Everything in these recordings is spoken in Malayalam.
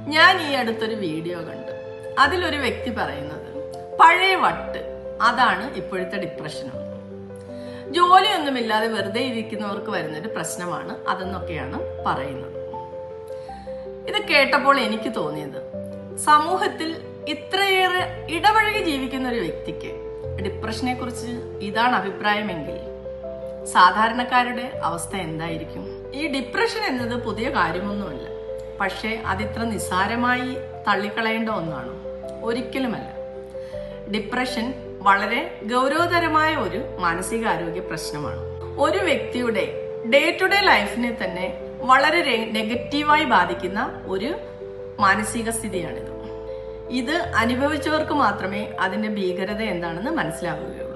ഞാൻ ഈ അടുത്തൊരു വീഡിയോ കണ്ടു. അതിലൊരു വ്യക്തി പറയുന്നത് പഴയ വട്ട് അതാണ് ഇപ്പോഴത്തെ ഡിപ്രഷനും ജോലിയൊന്നുമില്ലാതെ വെറുതെ ഇരിക്കുന്നവർക്ക് വരുന്നൊരു പ്രശ്നമാണ് അതെന്നൊക്കെയാണ് പറയുന്നത്. ഇത് കേട്ടപ്പോൾ എനിക്ക് തോന്നിയത് സമൂഹത്തിൽ ഇത്രയേറെ ഇടപഴകി ജീവിക്കുന്ന ഒരു വ്യക്തിക്ക് ഡിപ്രഷനെ കുറിച്ച് ഇതാണ് അഭിപ്രായമെങ്കിൽ സാധാരണക്കാരുടെ അവസ്ഥ എന്തായിരിക്കും? ഈ ഡിപ്രഷൻ എന്നത് പുതിയ കാര്യമൊന്നുമല്ല. പക്ഷേ അതിത്ര നിസ്സാരമായി തള്ളിക്കളയേണ്ട ഒന്നാണ്. ഒരിക്കലുമല്ല. ഡിപ്രഷൻ വളരെ ഗൗരവതരമായ ഒരു മാനസികാരോഗ്യ പ്രശ്നമാണ്. ഒരു വ്യക്തിയുടെ ഡേ ടു ഡേ ലൈഫിനെ തന്നെ വളരെ നെഗറ്റീവായി ബാധിക്കുന്ന ഒരു മാനസിക സ്ഥിതിയാണിത്. ഇത് അനുഭവിച്ചവർക്ക് മാത്രമേ അതിന്റെ ഭീകരത എന്താണെന്ന് മനസ്സിലാവുകയുള്ളൂ.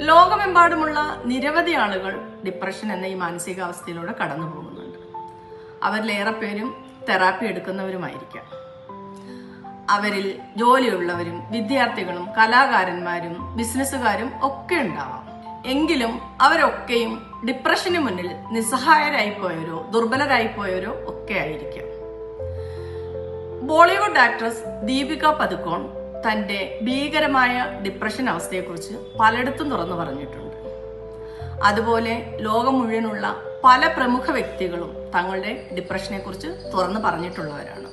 ലോകമെമ്പാടുമുള്ള നിരവധി ആളുകൾ ഡിപ്രഷൻ എന്ന ഈ മാനസികാവസ്ഥയിലൂടെ കടന്നു പോകുന്നുണ്ട് അവരിലേറെ പേരും തെറാപ്പി എടുക്കുന്നവരുമായിരിക്കാം. അവരിൽ ജോലിയുള്ളവരും വിദ്യാർത്ഥികളും കലാകാരന്മാരും ബിസിനസ്സുകാരും ഒക്കെ ഉണ്ടാവാം. എങ്കിലും അവരൊക്കെയും ഡിപ്രഷന് മുന്നിൽ നിസ്സഹായരായി പോയവരോ ദുർബലരായി പോയവരോ ഒക്കെ ആയിരിക്കാം. ബോളിവുഡ് ആക്ട്രസ് ദീപിക പതുക്കോൺ തന്റെ ഭീകരമായ ഡിപ്രഷൻ അവസ്ഥയെക്കുറിച്ച് പലയിടത്തും തുറന്നു പറഞ്ഞിട്ടുണ്ട്. അതുപോലെ ലോകം മുഴുവനുള്ള പല പ്രമുഖ വ്യക്തികളും തങ്ങളുടെ ഡിപ്രഷനെ കുറിച്ച് തുറന്നു പറഞ്ഞിട്ടുള്ളവരാണ്.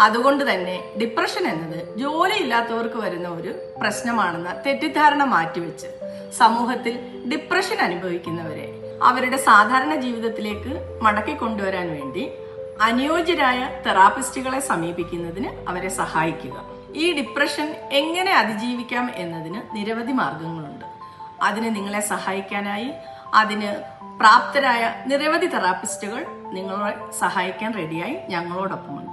അതുകൊണ്ട് തന്നെ ഡിപ്രഷൻ എന്നത് ജോലിയില്ലാത്തവർക്ക് വരുന്ന ഒരു പ്രശ്നമാണെന്ന തെറ്റിദ്ധാരണ മാറ്റിവെച്ച് സമൂഹത്തിൽ ഡിപ്രഷൻ അനുഭവിക്കുന്നവരെ അവരുടെ സാധാരണ ജീവിതത്തിലേക്ക് മടക്കി കൊണ്ടുവരാൻ വേണ്ടി അനുയോജ്യരായ തെറാപ്പിസ്റ്റുകളെ സമീപിക്കുന്നതിന് അവരെ സഹായിക്കുക. ഈ ഡിപ്രഷൻ എങ്ങനെ അതിജീവിക്കാം എന്നതിന് നിരവധി മാർഗങ്ങളുണ്ട്. അതിന് നിങ്ങളെ സഹായിക്കാനായി അതിന് പ്രാപ്തരായ നിരവധി തെറാപ്പിസ്റ്റുകൾ നിങ്ങളെ സഹായിക്കാൻ റെഡിയായി ഞങ്ങളോടൊപ്പമുണ്ട്.